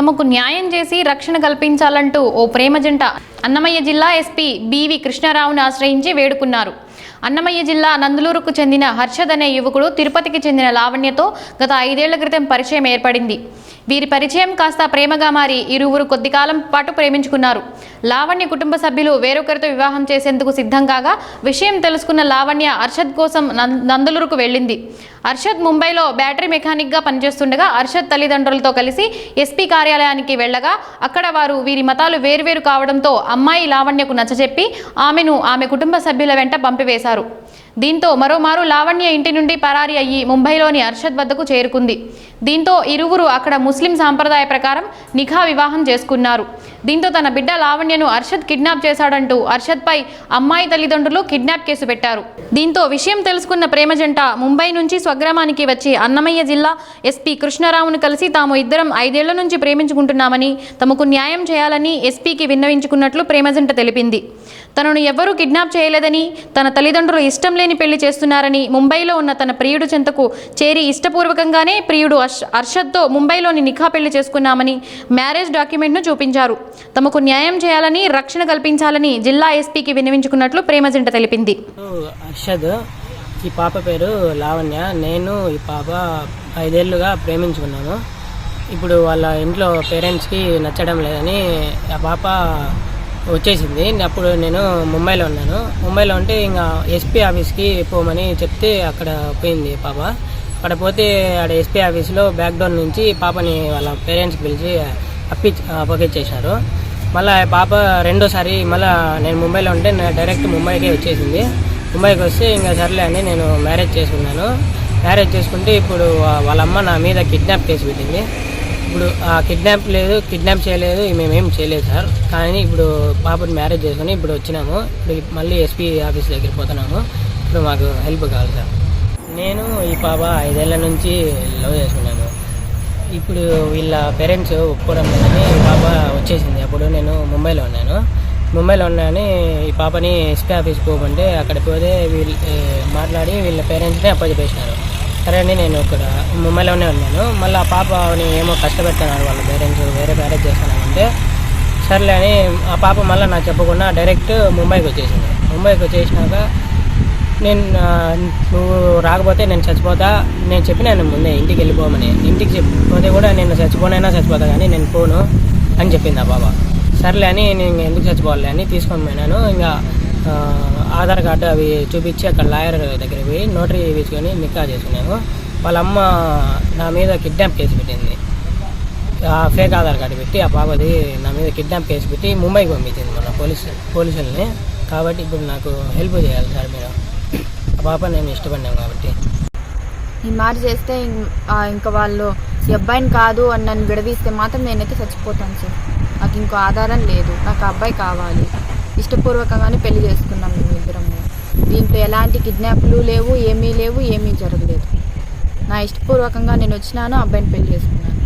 తమకు న్యాయం చేసి రక్షణ కల్పించాలంటూ ఓ ప్రేమ జంట అన్నమయ్య జిల్లా ఎస్పీ బివి కృష్ణారావును ఆశ్రయించి వేడుకున్నారు. అన్నమయ్య జిల్లా నందులూరుకు చెందిన హర్షద్ అనే యువకుడు తిరుపతికి చెందిన లావణ్యతో గత ఐదేళ్ళ క్రితం పరిచయం ఏర్పడింది. వీరి పరిచయం కాస్త ప్రేమగా మారి ఇరువురు కొద్ది కాలం పాటు ప్రేమించుకున్నారు. లావణ్య కుటుంబ సభ్యులు వేరొకరితో వివాహం చేసేందుకు సిద్ధం కాగా విషయం తెలుసుకున్న లావణ్య అర్షద్ కోసం నందలూరుకు వెళ్ళింది. అర్షద్ ముంబైలో బ్యాటరీ మెకానిక్గా పనిచేస్తుండగా అర్షద్ తల్లిదండ్రులతో కలిసి ఎస్పీ కార్యాలయానికి వెళ్ళగా అక్కడ వారు వీరి మతాలు వేరువేరు కావడంతో అమ్మాయి లావణ్యకు నచ్చజెప్పి ఆమెను ఆమె కుటుంబ సభ్యుల వెంట పంపివేశారు. దీంతో మరోమారు లావణ్య ఇంటి నుండి పరారి అయ్యి ముంబైలోని అర్షద్ వద్దకు చేరుకుంది. దీంతో ఇరువురు అక్కడ ముస్లిం సాంప్రదాయ ప్రకారం నిఖా వివాహం చేసుకున్నారు. దీంతో తన బిడ్డ లావణ్యను అర్షద్ కిడ్నాప్ చేశాడంటూ అర్షద్పై అమ్మాయి తల్లిదండ్రులు కిడ్నాప్ కేసు పెట్టారు. దీంతో విషయం తెలుసుకున్న ప్రేమ జంట ముంబై నుంచి స్వగ్రామానికి వచ్చి అన్నమయ్య జిల్లా ఎస్పీ కృష్ణారావును కలిసి తాము ఇద్దరం ఐదేళ్ళ నుంచి ప్రేమించుకుంటున్నామని తమకు న్యాయం చేయాలని ఎస్పీకి విన్నవించుకున్నట్లు ప్రేమ జంట తెలిపింది. తనను ఎవ్వరూ కిడ్నాప్ చేయలేదని తన తల్లిదండ్రులు ఇష్టం లేని పెళ్ళి చేస్తున్నారని ముంబైలో ఉన్న తన ప్రియుడు చెంతకు చేరి ఇష్టపూర్వకంగానే ప్రియుడు అర్ష్ అర్షద్తో ముంబైలోని నిఖా పెళ్ళి చేసుకున్నామని మ్యారేజ్ డాక్యుమెంట్ను చూపించారు. తమకు న్యాయం చేయాలని రక్షణ కల్పించాలని జిల్లా ఎస్పీకి విన్నవించుకున్నట్లు ప్రేమజంట తెలిపింది. అర్షద్ ఈ పాప పేరు లావణ్య. నేను ఈ పాప ఐదేళ్ళుగా ప్రేమించుకున్నాను. ఇప్పుడు వాళ్ళ ఇంట్లో పేరెంట్స్కి నచ్చడం లేదని ఆ పాప వచ్చేసింది. అప్పుడు నేను ముంబైలో ఉన్నాను. ముంబైలో ఉంటే ఇంకా ఎస్పీ ఆఫీస్కి పోమని చెప్తే అక్కడ పోయింది పాప. అక్కడ పోతే ఆడ ఎస్పీ ఆఫీస్లో బ్యాక్డోర్ నుంచి పాపని వాళ్ళ పేరెంట్స్కి పిలిచి అప్పి అప్పగించేశారు మళ్ళీ పాప రెండోసారి మళ్ళీ నేను ముంబైలో ఉంటే నేను డైరెక్ట్ ముంబైకే వచ్చేసింది. ముంబైకి వస్తే ఇంకా సర్లే అని నేను మ్యారేజ్ చేసుకున్నాను. మ్యారేజ్ చేసుకుంటే ఇప్పుడు వాళ్ళ అమ్మ నా మీద కిడ్నాప్ కేసు పెట్టింది. ఇప్పుడు ఆ కిడ్నాప్ లేదు కిడ్నాప్ చేయలేదు మేమేం చేయలేదు సార్. కానీ ఇప్పుడు పాపని మ్యారేజ్ చేసుకుని ఇప్పుడు వచ్చినాము. ఇప్పుడు మళ్ళీ ఎస్పీ ఆఫీస్ దగ్గరికి పోతున్నాము. ఇప్పుడు మాకు హెల్ప్ కావాలి సార్. నేను ఈ పాప ఐదేళ్ళ నుంచి లవ్ చేసుకున్నాను. ఇప్పుడు వీళ్ళ పేరెంట్స్ ఒప్పుకోవడం లేదని పాప వచ్చేసింది. అప్పుడు నేను ముంబైలో ఉన్నాను. ముంబైలో ఉన్నానని ఈ పాపని ఎస్పీ ఆఫీస్కి పోకుంటే అక్కడ పోతే వీళ్ళు మాట్లాడి వీళ్ళ పేరెంట్స్ని అప్పచెప్పేసినారు. సరే అని నేను ఇక్కడ ముంబైలోనే ఉన్నాను. మళ్ళీ ఆ పాపని ఏమో కష్టపెడుతున్నారు వాళ్ళ పేరెంట్స్ వేరే మ్యారేజ్ చేస్తానంటే సర్లే అని ఆ పాప మళ్ళీ నాకు చెప్పకుండా డైరెక్ట్ ముంబైకి వచ్చేసింది. ముంబైకి వచ్చేసినాక నేను నువ్వు రాకపోతే నేను చచ్చిపోతా. నేను చెప్పినాను ముందే ఇంటికి వెళ్ళిపోమని. ఇంటికి చెప్పిపోతే కూడా నేను చచ్చిపోనైనా చచ్చిపోతా కానీ నేను పోను అని చెప్పింది ఆ బాబా. సర్లే అని నేను ఎందుకు చచ్చిపోవాలి అని తీసుకొని పోయినాను. ఇంకా ఆధార్ కార్డు అవి చూపించి అక్కడ లాయర్ దగ్గరికి పోయి నోటరీ వేసుకొని నిక్కా చేసుకున్నాను. వాళ్ళ అమ్మ నా మీద కిడ్నాప్ కేసు పెట్టింది. ఆ ఫేక్ ఆధార్ కార్డు పెట్టి ఆ పాపది నా మీద కిడ్నాప్ కేసు పెట్టి ముంబైకి పంపించింది మన పోలీసు పోలీసుల్ని. కాబట్టి ఇప్పుడు నాకు హెల్ప్ చేయాలి సార్ మీరు. ఆ పాప నేను ఇష్టపడినాను కాబట్టి. ఈ మాట చేస్తే ఇంకా వాళ్ళు ఈ అబ్బాయిని కాదు అని నన్ను విడదీస్తే మాత్రం నేనైతే చచ్చిపోతాను సార్. నాకు ఇంకో ఆధారం లేదు. నాకు అబ్బాయి కావాలి. ఇష్టపూర్వకంగానే పెళ్ళి చేసుకున్నాం మేము ఇద్దరము. దీంట్లో ఎలాంటి కిడ్నాప్లు లేవు ఏమీ లేవు ఏమీ జరగలేదు. నా ఇష్టపూర్వకంగా నేను వచ్చినాను అబ్బాయిని పెళ్ళి చేసుకున్నాను.